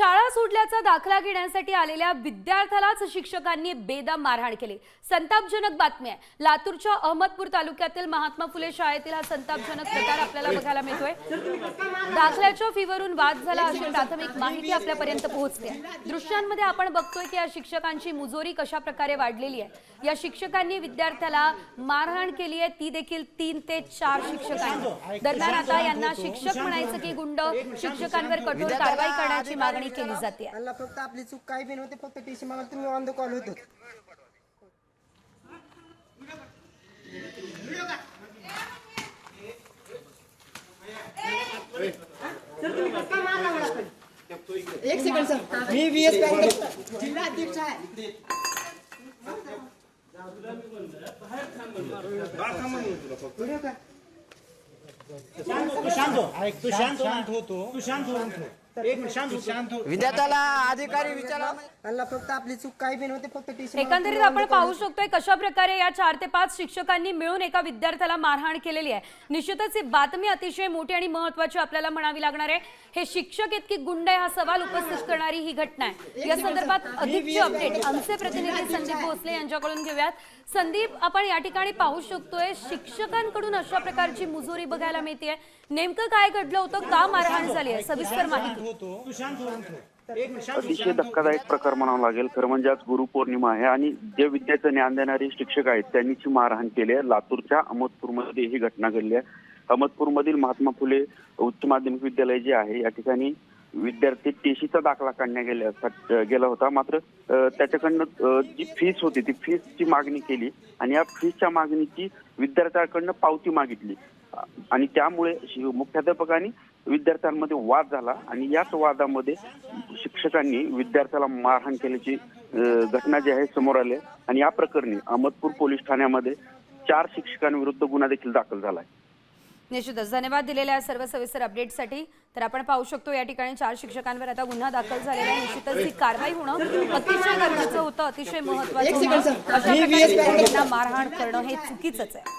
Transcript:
शाळा सोडल्याचा दाखला घेण्यासाठी आलेल्या विद्यार्थ्यालाच शिक्षकांनी बेदम मारहाण केली. संतापजनक बातमी आहे. लातूरच्या अहमदपूर तालुक्यातील महात्मा फुले शाळेतील हा संतापजनक प्रकार आपल्याला बघायला मिळतोय. दाखल्याच्या फीवरून वाद झाला अशी प्राथमिक माहिती आपल्यापर्यंत पोहोचते. दृश्यांमध्ये आपण बघतोय की या शिक्षकांची मुजोरी कशा प्रकारे वाढलेली आहे. या शिक्षकांनी विद्यार्थ्याला मारहाण केली आहे. ती देखील तीन ते चार शिक्षकांनी दरम्यान आता यांना शिक्षक म्हणायचं की गुंड शिक्षकांवर कठोर कारवाई करण्याची मागणी केली जाते. फक्त आपली चूक काही बी नव्हती फक्त टी सी मला तुम्ही ऑन द कॉल होतो. एक सेकंड सर मी व्ही एस बँक जिल्हा अध्यक्ष आहे व्हिडिओ का तू शांत हो. तू शांत होतो तू शांत हो. एक मिनिट शांत हो हो. विद्यार्थ्याला अधिकारी विचारा. त्यांना फक्त आपली चूक काही बी नव्हती फक्त एकंदरीत आपण पाहू शकतोय कशा प्रकारे या चार ते पाच शिक्षकांनी मिळून एका विद्यार्थ्याला मारहाण केलेली आहे. निश्चितच ही बातमी अतिशय मोठी आणि महत्वाची आपल्याला म्हणावी लागणार आहे. हे शिक्षक इतकी गुंड आहे हा सवाल उपस्थित करणारी ही घटना आहे. या संदर्भात अधिकची अपडेट आमचे प्रतिनिधी संदीप भोसले यांच्याकडून घेऊयात. संदीप आपण या ठिकाणी पाहू शकतोय शिक्षकांकडून अशा प्रकारची मुजोरी बघायला मिळते नेमकं काय घडलं होतं? का मारहाण झाली आहे? सविस्तर माहिती होतो. तू शांत हो एक मिनिट शांत हो, अतिशय हो. धक्कादायक प्रकार म्हणावा लागेल. खरं म्हणजे आज गुरुपौर्णिमा आहे आणि जे विद्यार्थी ज्ञान देणारे शिक्षक आहेत त्यांनीची मारहाण केली आहे लातूरच्या अहमदपूरमध्ये ही घटना घडली आहे. अहमदपूरमधील महात्मा फुले उच्च माध्यमिक विद्यालय जे आहे या ठिकाणी विद्यार्थी टीसीचा दाखला काढण्यात गेल्या गेला होता. मात्र अ, त्याच्याकडनं अ, जी फीस होती ती फीसची मागणी केली आणि या फीसच्या मागणीची विद्यार्थ्याकडनं पावती मागितली. आणि त्यामुळे मुख्याध्यापकांनी विद्यार्थ्यांमध्ये वाद झाला आणि याच वादामध्ये शिक्षकांनी विद्यार्थ्याला मारहाण केल्याची घटना जी आहे समोर आली. आणि या प्रकरणी अहमदपूर पोलीस ठाण्यामध्ये चार शिक्षकांविरुद्ध गुन्हा देखील दाखल झाला आहे निश्चितच. धन्यवाद दिलेल्या सर्व सविस्तर अपडेटसाठी तर आपण पाहू शकतो या ठिकाणी चार शिक्षकांवर आता गुन्हा दाखल झालेला आहे. निश्चितच ही कारवाई होणं अतिशय गरजेचं होतं अतिशय महत्वाचं मारहाण करणं हे चुकीचंच आहे.